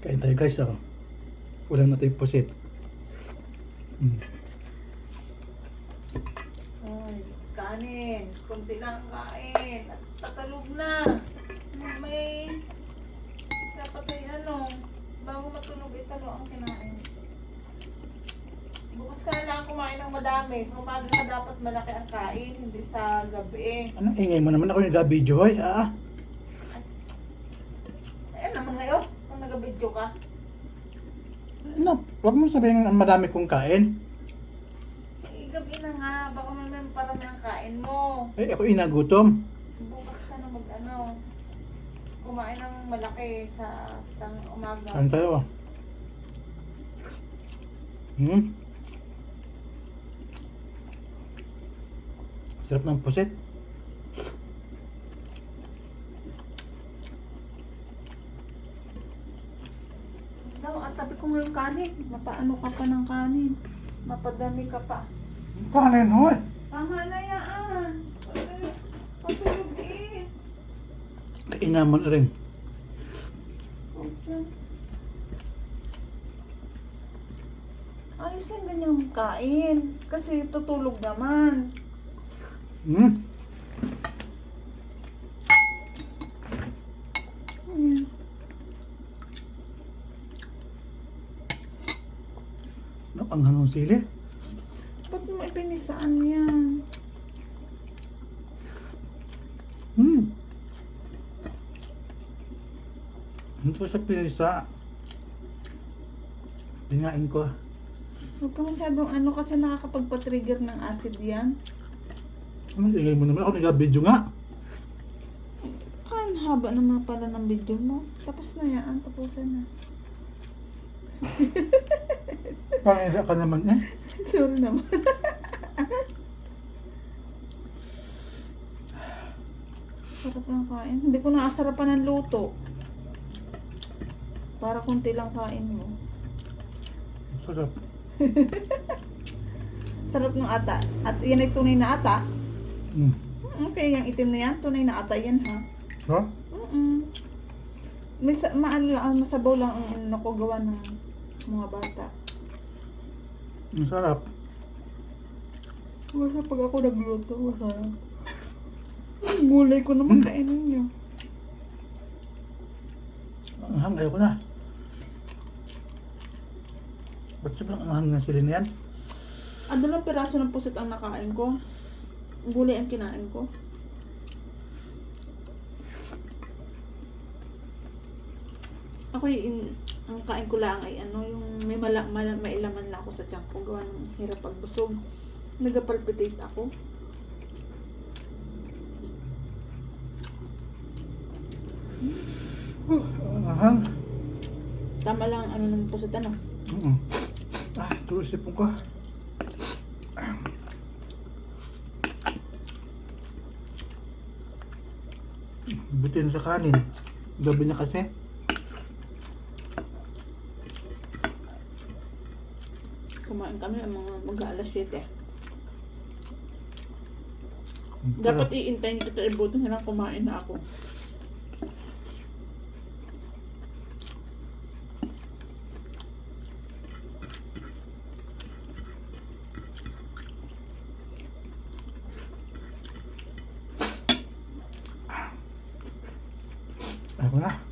Kain tayo guys, oh. Ulam na tayo pusit. Mm. Ay, kanin. Kunti lang ang kain. At tatalog na. May... Dapat ay ano, bago matulog ay talo ang kinain. Bukas ka lang kumain ng madami. So, umaga ka dapat malaki ang kain, hindi sa gabi. Anong ingay mo naman ako yung hoy? Ah, ah. Ayan naman ngayon, kung nag-video ka. Ano? Huwag mo sabihin ang madami kong kain. Eh, gabi na nga, baka may parami ang kain mo. Eh, ako inagutom. Bukas ka na mag ano, kumain ng malaki sa tang umaga. Kain tayo. Hmm? Sarap ng pusit. Daw, at tabi ko nga yung kanin. Mapaano ka pa ng kanin. Mapadami ka pa. Kanin, hoy! Tama na yan. Patulog- Patulog eh. Kainaman rin. Okay. Ayos yung ganyang kain. Kasi tutulog naman. Hmm. Napanghang ng sili. Ba't mo ipinisaan yan? Hmm. Ito sa pisa. Tinain ko. Huwag ka masyadong ano kasi nakakapagpa-trigger ng acid yan. Ano ingay mo naman? Ako nag-video nga. Kan haba naman pala ng video mo. Tapos na yan. Tapusan na. Pangira ka naman eh. Sorry naman. Sarap ng kain. Hindi ko nakasarapan ng luto. Para kunti lang kain mo. Sarap. Sarap ng ata. At yan ay tunay na ata. Hmm. Okay, yung itim na yan. Tunay na ata yan ha. Ha? Mm-mm. May sa, maano lang, masabaw lang ang nakugawa ng mga bata. Ang sarap. Basta pag ako nagluto, masarap. Ang gulay ko naman kainin nyo. Ang hang, ayoko na. Ba't sobrang ang hang ng sili na yan? Ano lang piraso ng pusit ang nakain ko? Gulay ang kinain ko. Ako yung ang kain ko lang ay ano, yung mala, mala, mailaman lang ako sa tiyan ko. Gawa ng hirap pagbusog. Nagapalpitate ako. Uh. Tama lang ang ano ng pusit ano. Mm Ah, tuloy sipon ko. Butin sa kanin. Gabi na kasi. kumain kami ang mga mag-aalas 7. Dapat iintay nyo kita ibuto na lang kumain na ako. Ako na.